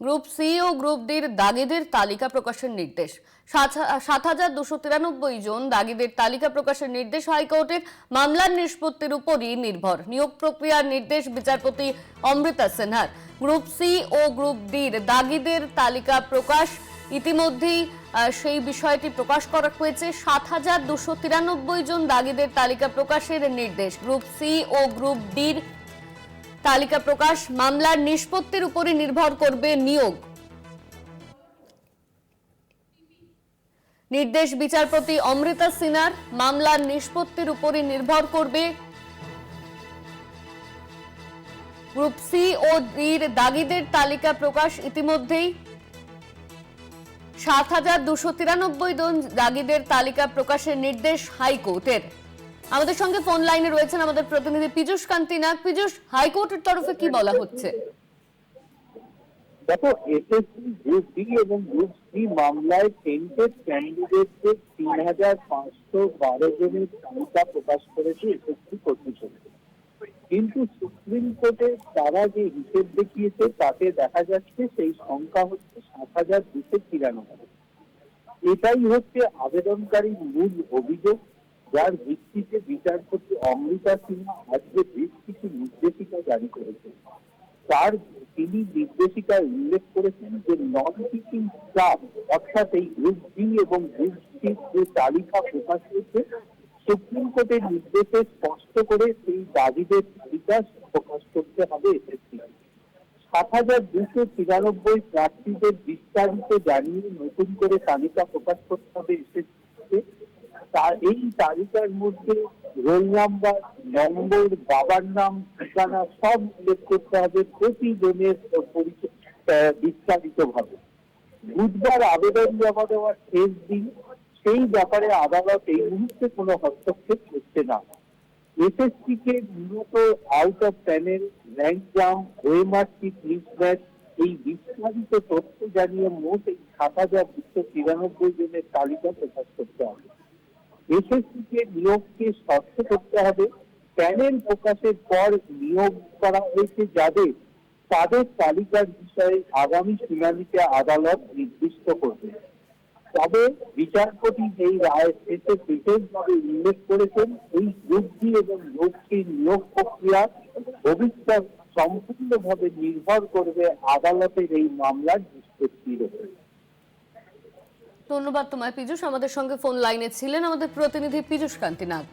Group C ও group ডির দাগিদের তালিকা প্রকাশের নির্দেশ। সাত হাজার দুশো তিরানব্বই জন দাগিদের তালিকা প্রকাশের নির্দেশ হাইকোর্টের মামলার নিষ্পত্তির উপরই নির্ভর। নিয়োগ প্রক্রিয়ার নির্দেশ বিচারপতি অমৃতা সিনহার। গ্রুপ সি ও গ্রুপ ডির দাগিদের তালিকা প্রকাশ ইতিমধ্যেই সেই বিষয়টি প্রকাশ করা হয়েছে। সাত হাজার দুশো তিরানব্বই জন দাগিদের তালিকা প্রকাশের নির্দেশ। গ্রুপ সি ও গ্রুপ ডির তালিকা প্রকাশ, মামলার নিষ্পত্তির উপরই নির্ভর করবে নিয়োগ। নির্দেশ, বিচারপতি অমৃতা সিনহার, মামলার নিষ্পত্তির উপরই নির্ভর করবে গ্রুপ সি ও ডির দাগিদের তালিকা প্রকাশ ইতিমধ্যেই। সাত হাজার দুশো তিরানব্বই জন দাগিদের তালিকা প্রকাশের নির্দেশ হাইকোর্টের। আমাদের সঙ্গে ফোন লাইনে রয়েছেন আমাদের প্রতিনিধি পীযূষ কান্তি নাগ পীযূষ হাইকোর্টের তরফে কি বলা হচ্ছে? দেখো এসএসসি গ্রুপ ডি এবং গ্রুপ সি মামলায় টেন্টেড ক্যান্ডিডেটদের তিন হাজার পাঁচশো বারো জনের তালিকা প্রকাশ করেছে এসএসসি কর্তৃপক্ষ। কিন্তু সুপ্রিম কোর্টে তারা যে হিসেব দেখিয়েছে, তাতে দেখা যাচ্ছে সেই সংখ্যা হচ্ছে সাত হাজার দুশো তিরানব্বই। এটাই হচ্ছে আবেদনকারীর মূল অভিযোগ। যার ভিত্তিতে বিচারপতি অমৃতা সিনহা আজকে বেশ কিছু নির্দেশিকা জারি করেছেন। তার তিনি নির্দেশিকায় উল্লেখ করেছেন যে নন টিচিং স্টাফ অর্থাৎ এই গ্রুপ ডি এবং গ্রুপ সি যে তালিকা প্রকাশ হয়েছে, সুপ্রিম কোর্টের নির্দেশে স্পষ্ট করে সেই দাবিদের তালিকা প্রকাশ করতে হবে এসএসসি সাত হাজার দুশো তিরানব্বই প্রার্থীদের বিস্তারিত জানিয়ে নতুন করে তালিকা প্রকাশ করতে হবে এসএসসিকে এই তালিকার মধ্যে রোল নাম্বার, নম্বর, বাবার নাম, ঠিকানা সব উল্লেখ করতে হবে প্রতিজনের পরিচয় বিস্তারিত ভাবে বুধবার আবেদন জমা দেওয়ার শেষ দিন, সেই ব্যাপারে আদালত এই মুহূর্তে কোনো হস্তক্ষেপ করছে না। এসএসসি কে মূলত out of panel rank jump ওএমআরসি mismatch এই বিস্তারিত তথ্য জানিয়ে মোট এই সাত হাজার দুশো তিরানব্বই জনের তালিকা প্রকাশ করতে হবে। এসএসসি কে নিয়োগকে শর্ত করতে হবে। প্যানেল প্রকাশের পর নিয়োগ করা হয়েছে যাদের তাদের তালিকার বিষয়ে আগামী শুনানিতে আদালত নির্দিষ্ট করবে। তবে বিচারপতি এই রায় শেষে বিশেষভাবে উল্লেখ করেছেন, এই ডি এবং গ্রুপ নিয়োগ প্রক্রিয়া ভবিষ্যৎ সম্পূর্ণভাবে নির্ভর করবে আদালতের এই মামলার নিষ্পত্তির উপর ধন্যবাদ তোমায় পীযুষ। আমাদের সঙ্গে ফোন লাইনে ছিলেন আমাদের প্রতিনিধি পীযুষ কান্তি নাগ